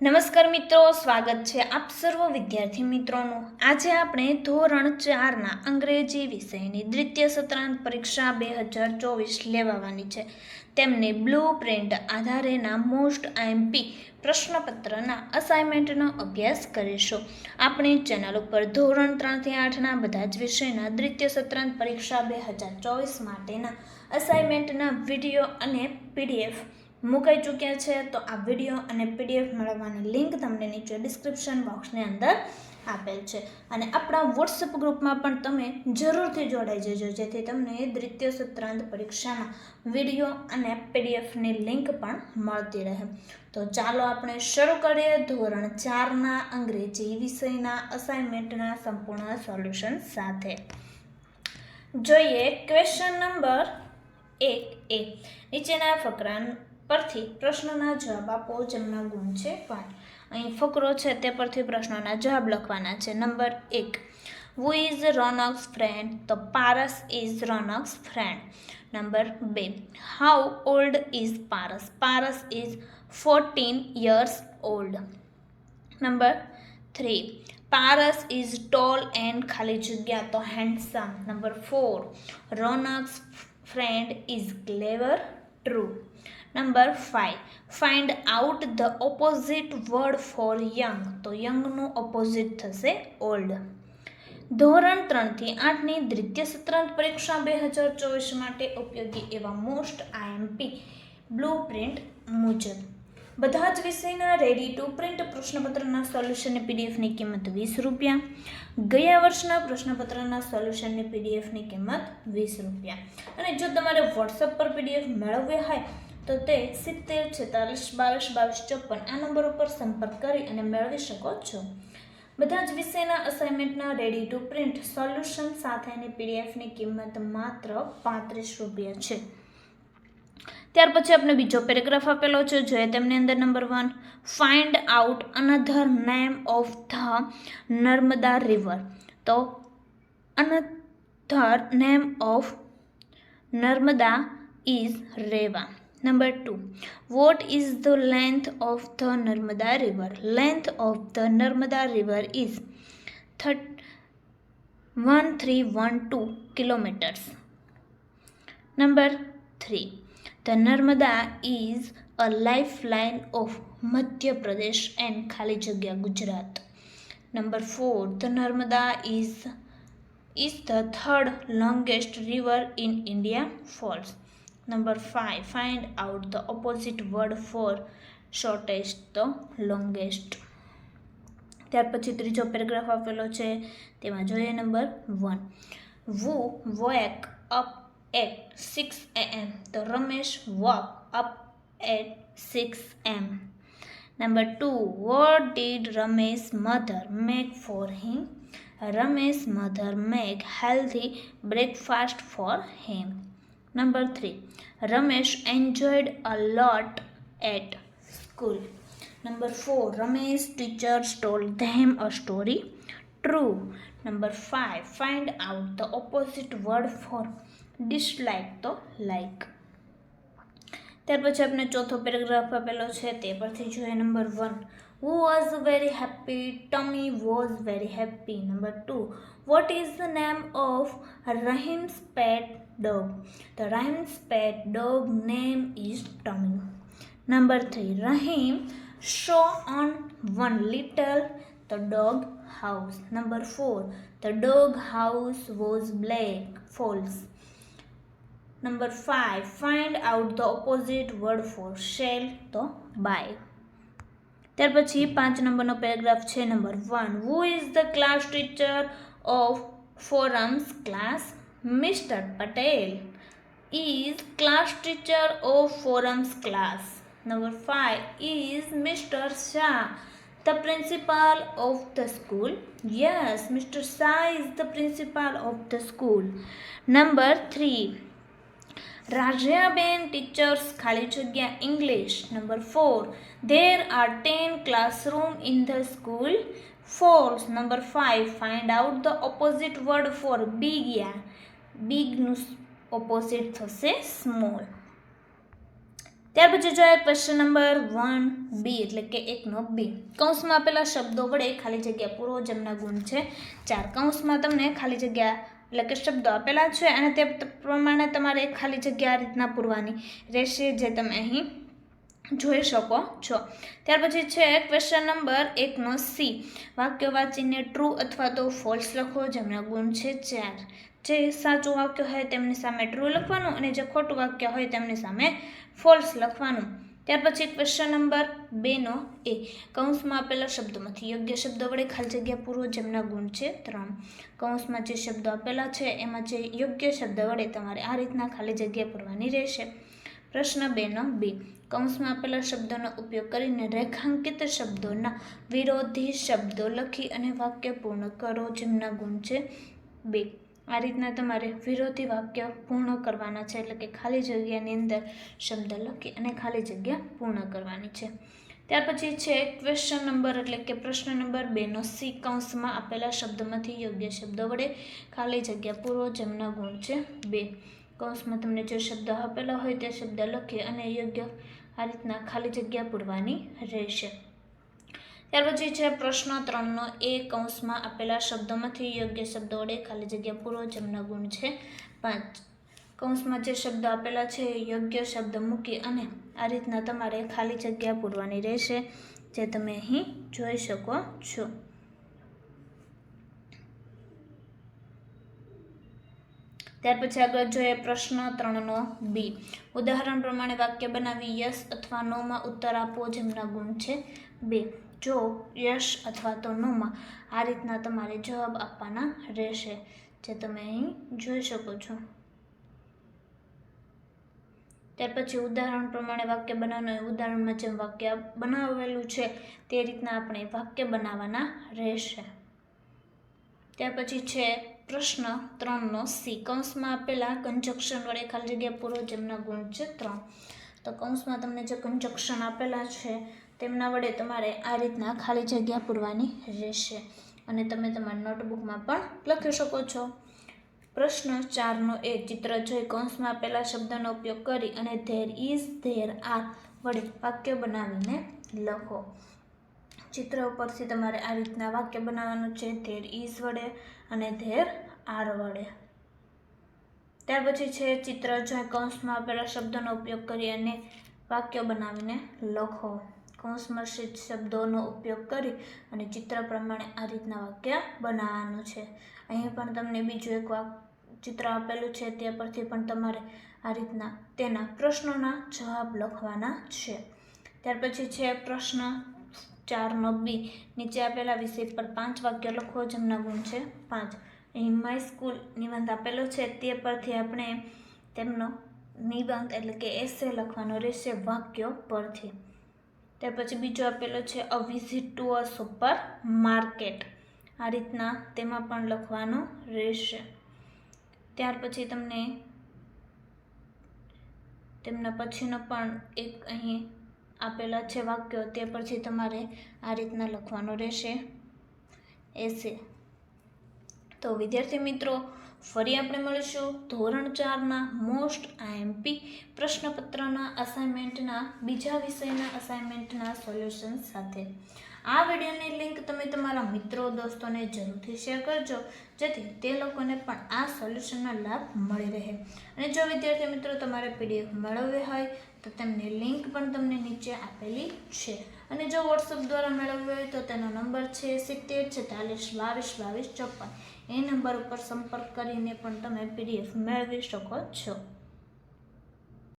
નમસ્કાર મિત્રો, સ્વાગત છે આપ સર્વ વિદ્યાર્થી મિત્રોનું. આજે આપણે ધોરણ ચારના અંગ્રેજી વિષયની દ્વિતીય સત્રાંત પરીક્ષા બે હજાર ચોવીસ લેવાવાની છે. તેમને બ્લુ પ્રિન્ટ આધારેના મોસ્ટ આઈએમપી પ્રશ્નપત્રના અસાઇનમેન્ટનો અભ્યાસ કરીશું. આપણી ચેનલ ઉપર ધોરણ ત્રણથી આઠના બધા જ વિષયના દ્વિતીય સત્રાંત પરીક્ષા બે હજાર ચોવીસ માટેના અસાઇનમેન્ટના વીડિયો અને પીડીએફ મુકાઈ ચૂક્યા છે, તો આ વીડિયો અને પીડીએફ મેળવવાની લિંક તમને નીચે ડિસ્ક્રિપ્શન બોક્સની અંદર આપેલ છે. અને આપણા વોટ્સઅપ ગ્રુપમાં પણ તમે જરૂરથી જોડાઈ જજો, જેથી તમને દ્વિતીય સત્રાંત પરીક્ષાના વીડિયો અને પીડીએફની લિંક પણ મળતી રહે. તો ચાલો આપણે શરૂ કરીએ. ધોરણ ચારના અંગ્રેજી વિષયના અસાઇનમેન્ટના સંપૂર્ણ સોલ્યુશન સાથે. જોઈએ ક્વેશ્ચન નંબર એક એ. નીચેના ફકરા પરથી પ્રશ્નોના જવાબ આપો, જેમના ગુણ છે પાંચ અહીં ફકરો છે તે પરથી પ્રશ્નોના જવાબ લખવાના છે. નંબર એક. વુ ઇઝ રોનક્સ ફ્રેન્ડ તો Paras is Ronak's friend number બે. How old is Paras? Paras is fourteen years old number three. Paras is tall and ખાલી જગ્યા તો handsome number four. Ronak's friend is clever true number five find out the opposite word for young તો યંગનું opposite થશે old ધોરણ ત્રણથી આઠની દ્વિતીય સત્રાંત પરીક્ષા બે હજાર ચોવીસ માટે ઉપયોગી એવા મોસ્ટ આઈએમપી બ્લુ પ્રિન્ટ મુજબ. બધા જ વિષયના રેડી ટુ પ્રિન્ટ પ્રશ્નપત્રના સોલ્યુશનની પીડીએફની કિંમત વીસ રૂપિયા. ગયા વર્ષના પ્રશ્નપત્રના સોલ્યુશનની પીડીએફની કિંમત વીસ રૂપિયા. અને જો તમારે વોટ્સઅપ પર પીડીએફ મેળવવી હોય, તો તે સિત્તેર, છેતાલીસ, બાવીસ બાવીસ, ચોપન આ નંબર ઉપર સંપર્ક કરી અને મેળવી શકો છો. બધા જ વિષયના અસાઇનમેન્ટના રેડી ટુ પ્રિન્ટ સોલ્યુશન સાથેની પીડીએફની કિંમત માત્ર પાંત્રીસ રૂપિયા છે. ત્યાર પછી આપણે બીજો પેરેગ્રાફ આપેલો છે જોઈએ તેમની અંદર number one find out another name of the Narmada river તો another name of Narmada is Reva number two what is the length of the Narmada river length of the Narmada river is thirty one three one two kilometres number three The Narmada is a lifeline of Madhya Pradesh and ખાલી જગ્યા Gujarat number four the Narmada is is the third longest river in India falls. Number 5 find out the opposite word for shortest the longest ત્યાર પછી ત્રીજો paragraph આપેલો છે તેમાં જોઈએ number one we woke up at 6 a.m. The Ramesh woke up at 6 a.m. Number 2. What did Ramesh's mother make for him? Ramesh's mother made healthy breakfast for him. Number 3. Ramesh enjoyed a lot at school. Number 4. Ramesh's teachers told them a story. True. Number 5. Find out the opposite word for dislike તો like ત્યાર પછી આપણે ચોથો paragraph આપેલો છે તે પરથી જોઈએ number one who was very happy Tommy was very happy number two what is the name of Rahim's pet dog the Rahim's pet dog name is Tommy number three Rahim show on one little the dog house number four the dog house was black false number five find out the opposite word for sell તો buy ત્યાર પછી પાંચ નંબરનો paragraph છે number one who is the class teacher of Foram's class Mister Patel is class teacher of Foram's class number five is Mister Shah the principal of the school. Yes mr shah is the principal of the school. Number 3 રાજ્યાબેન teachers ખાલી જગ્યા English number four. There are ten classroom in the school false number five find out the opposite word for big યા બિગનું opposite થશે small ત્યાર પછી જોઈએ question number one B એટલે કે એકનો બી. કૌંસમાં આપેલા શબ્દો વડે ખાલી જગ્યા પૂરો જેમના ગુણ છે. ચાર કૌંસમાં તમને ખાલી જગ્યા એટલે કે શબ્દો આપેલા છે અને તે પ્રમાણે તમારે ખાલી જગ્યા આ રીતના પૂરવાની રહેશે જે તમે અહીં જોઈ શકો છો. ત્યાર પછી છે ક્વેશ્ચન નંબર એકનો સી. વાક્ય વાંચીને ટ્રુ અથવા તો ફોલ્સ લખો, જેમના ગુણ છે ચાર. જે સાચું વાક્ય હોય તેમની સામે ટ્રુ લખવાનું અને જે ખોટું વાક્ય હોય તેમની સામે ફોલ્સ લખવાનું. ત્યાર પછી ક્વેશ્ચન નંબર બેનો એ. કૌંસમાં આપેલા શબ્દોમાંથી યોગ્ય શબ્દ વડે ખાલી જગ્યા પૂરો જેમના ગુણ છે ત્રણ. કૌંસમાં જે શબ્દો આપેલા છે, એમાં જે યોગ્ય શબ્દ વડે તમારે આ રીતના ખાલી જગ્યા પૂરવાની રહેશે. પ્રશ્ન બેનો બી. કૌંસમાં આપેલા શબ્દોનો ઉપયોગ કરીને રેખાંકિત શબ્દોના વિરોધી શબ્દો લખી અને વાક્ય પૂર્ણ કરો જેમના ગુણ છે બે. આ રીતના તમારે વિરોધી વાક્ય પૂર્ણ કરવાના છે. એટલે કે ખાલી જગ્યાની અંદર શબ્દ લખી અને ખાલી જગ્યા પૂર્ણ કરવાની છે. ત્યાર પછી છે ક્વેશ્ચન નંબર એટલે કે પ્રશ્ન નંબર બેનો સી કૌંસમાં આપેલા શબ્દોમાંથી યોગ્ય શબ્દ વડે ખાલી જગ્યા પૂરો જેમના ગુણ છે બે. કૌંસમાં તમને જે શબ્દ આપેલા હોય તે શબ્દ લખી અને યોગ્ય આ રીતના ખાલી જગ્યા પૂરવાની રહેશે. ત્યાર પછી છે પ્રશ્ન ત્રણનો એ કૌંસમાં આપેલા શબ્દોમાંથી યોગ્ય શબ્દ વડે ખાલી જગ્યા પૂરો જેમના ગુણ છે પાંચ. કૌંસમાં જે શબ્દો આપેલા છે એ યોગ્ય શબ્દ મૂકી અને આ રીતના તમારે ખાલી જગ્યા પૂરવાની રહેશે જે તમે અહીં જોઈ શકો છો. ત્યાર પછી આગળ જોઈએ પ્રશ્ન ત્રણનો બી. ઉદાહરણ પ્રમાણે વાક્ય બનાવી યસ અથવા નોમાં ઉત્તર આપો જેમના ગુણ છે બે. જો યશ અથવા તો નોમાં આ રીતના તમારે જવાબ આપવાના રહેશે, જે તમે અહીં જોઈ શકો છો. ત્યાર પછી ઉદાહરણ પ્રમાણે વાક્ય બનાવવાનું ઉદાહરણમાં જેમ વાક્ય બનાવેલું છે, તે રીતના આપણે વાક્ય બનાવવાના રહેશે. ત્યાર પછી છે પ્રશ્ન ત્રણનો સી. કૌંસમાં આપેલા કન્જક્શન વડે ખાલી જગ્યા પૂરો, જેમના ગુણ છે ત્રણ. તો કૌંસમાં તમને જે કન્જક્શન આપેલા છે તેમના વડે તમારે આ રીતના ખાલી જગ્યા પૂરવાની રહેશે. અને તમે તમારી નોટબુકમાં પણ લખી શકો છો. પ્રશ્ન ચારનો એ, ચિત્ર જોઈ કૌંસમાં પહેલા શબ્દનો ઉપયોગ કરી અને ધેર ઇઝ ધેર આર વડે વાક્ય બનાવીને લખો. ચિત્ર ઉપરથી તમારે આ રીતના વાક્ય બનાવવાનું છે. ધેર ઇઝ વડે અને ધેર આર વડે. ત્યાર પછી છે, ચિત્ર જોઈ કૌંસમાં પહેલા શબ્દોનો ઉપયોગ કરી અને વાક્ય બનાવીને લખો. કૌંસમાં શબ્દોનો ઉપયોગ કરી અને ચિત્ર પ્રમાણે આ રીતના વાક્ય બનાવવાનું છે. અહીં પણ તમને બીજું એક વાક ચિત્ર આપેલું છે, તે પરથી પણ તમારે આ રીતના તેના પ્રશ્નોના જવાબ લખવાના છે. ત્યાર પછી છે પ્રશ્ન ચારનો બી. નીચે આપેલા વિષય પર પાંચ વાક્ય લખો, જેમના ગુણ છે પાંચ. અહીં માય સ્કૂલ નિબંધ આપેલો છે, તે પરથી આપણે તેમનો નિબંધ એટલે કે એસે લખવાનો રહેશે વાક્યો પરથી. ત્યાર પછી બીજો આપેલો છે a visit to a supermarket આ રીતના તેમાં પણ લખવાનું રહેશે. ત્યાર પછી તમને, તેમના પછીનો પણ એક અહીં આપેલા છે વાક્યો, તે પછી તમારે આ રીતના લખવાનો રહેશે. એસે. તો વિદ્યાર્થી મિત્રો ફરી આપણે મળીશું. ધોરણ ચારના મોસ્ટ આઈએમપી પ્રશ્નપત્રના અસાઇનમેન્ટના બીજા વિષયના અસાઇનમેન્ટના સોલ્યુશન સાથે. આ વિડીયોની લિંક તમે તમારા મિત્રો, દોસ્તોને જરૂરથી શેર કરજો, જેથી તે લોકોને પણ આ સોલ્યુશનનો લાભ મળી રહે. અને જો વિદ્યાર્થી મિત્રો તમારે પીડીએફ મેળવવી હોય, તો તેમની લિંક પણ તમને નીચે આપેલી છે. અને જો વોટ્સઅપ દ્વારા મેળવવી હોય, તો તેનો નંબર છે સિત્તેર છેતાલીસ બાવીસ બાવીસ ચોપન. એ નંબર ઉપર સંપર્ક કરીને પણ તમે પીડીએફ મેળવી શકો છો.